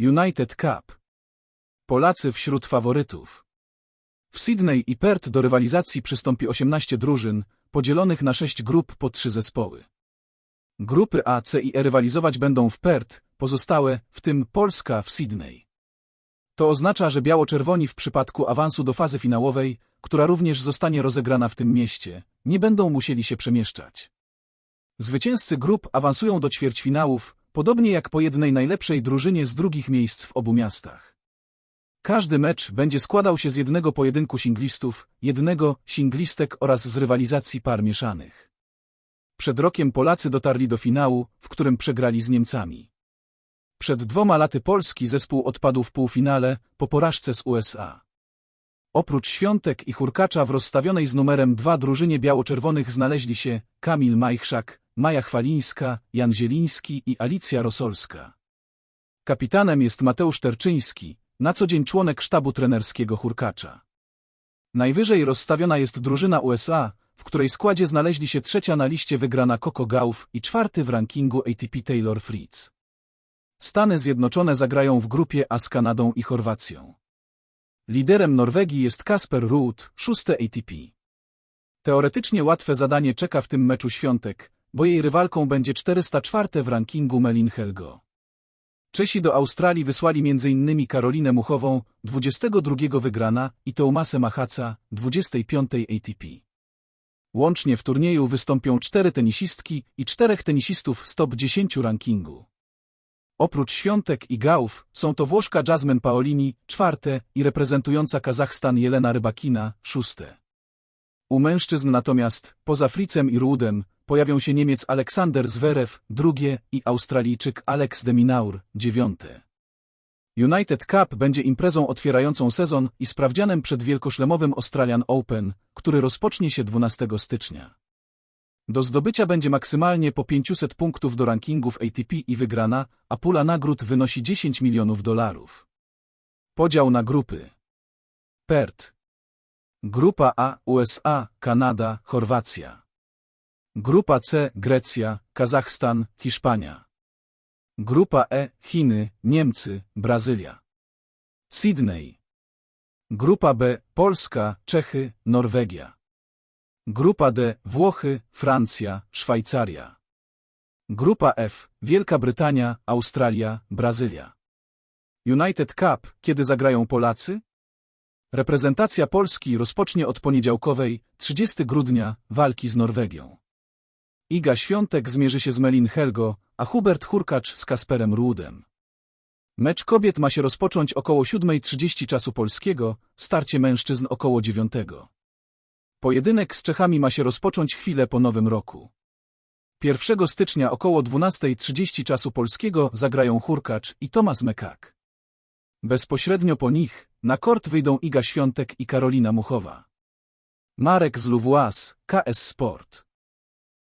United Cup. Polacy wśród faworytów. W Sydney i Perth do rywalizacji przystąpi 18 drużyn, podzielonych na 6 grup po 3 zespoły. Grupy A, C i E rywalizować będą w Perth, pozostałe, w tym Polska w Sydney. To oznacza, że biało-czerwoni w przypadku awansu do fazy finałowej, która również zostanie rozegrana w tym mieście, nie będą musieli się przemieszczać. Zwycięzcy grup awansują do ćwierćfinałów, podobnie jak po jednej najlepszej drużynie z drugich miejsc w obu miastach. Każdy mecz będzie składał się z jednego pojedynku singlistów, jednego singlistek oraz z rywalizacji par mieszanych. Przed rokiem Polacy dotarli do finału, w którym przegrali z Niemcami. Przed dwoma laty polski zespół odpadł w półfinale po porażce z USA. Oprócz Świątek i Hurkacza w rozstawionej z numerem dwa drużynie biało-czerwonych znaleźli się Kamil Majchrzak, Maja Chwalińska, Jan Zieliński i Alicja Rosolska. Kapitanem jest Mateusz Terczyński, na co dzień członek sztabu trenerskiego Hurkacza. Najwyżej rozstawiona jest drużyna USA, w której składzie znaleźli się trzecia na liście wygrana Coco Gauff i czwarty w rankingu ATP Taylor Fritz. Stany Zjednoczone zagrają w grupie A z Kanadą i Chorwacją. Liderem Norwegii jest Kasper Ruud, szóste ATP. Teoretycznie łatwe zadanie czeka w tym meczu Świątek, bo jej rywalką będzie 404 w rankingu Melin Helgo. Czesi do Australii wysłali m.in. Karolinę Muchową, 22 wygrana, i Tomasę Machaca, 25 ATP. Łącznie w turnieju wystąpią cztery tenisistki i czterech tenisistów z top 10 rankingu. Oprócz Świątek i Gałów są to Włoszka Jasmine Paolini, czwarte, i reprezentująca Kazachstan Jelena Rybakina, szóste. U mężczyzn natomiast, poza Fricem i Rudem, pojawią się Niemiec Aleksander Zverev, drugie, i Australijczyk Alex de Minaur, dziewiąte. United Cup będzie imprezą otwierającą sezon i sprawdzianem przed wielkoszlemowym Australian Open, który rozpocznie się 12 stycznia. Do zdobycia będzie maksymalnie po 500 punktów do rankingów ATP i wygrana, a pula nagród wynosi 10 milionów dolarów. Podział na grupy. PERT. Grupa A USA, Kanada, Chorwacja. Grupa C Grecja, Kazachstan, Hiszpania. Grupa E Chiny, Niemcy, Brazylia. Sydney. Grupa B Polska, Czechy, Norwegia. Grupa D Włochy, Francja, Szwajcaria. Grupa F Wielka Brytania, Australia, Brazylia. United Cup, kiedy zagrają Polacy? Reprezentacja Polski rozpocznie od poniedziałkowej, 30 grudnia, walki z Norwegią. Iga Świątek zmierzy się z Melin Helgo, a Hubert Hurkacz z Kasperem Rudem. Mecz kobiet ma się rozpocząć około 7.30 czasu polskiego, starcie mężczyzn około 9. Pojedynek z Czechami ma się rozpocząć chwilę po nowym roku. 1 stycznia około 12.30 czasu polskiego zagrają Hurkacz i Tomasz Mekak. Bezpośrednio po nich na kort wyjdą Iga Świątek i Karolina Muchowa. Marek z Luwłas, KS Sport.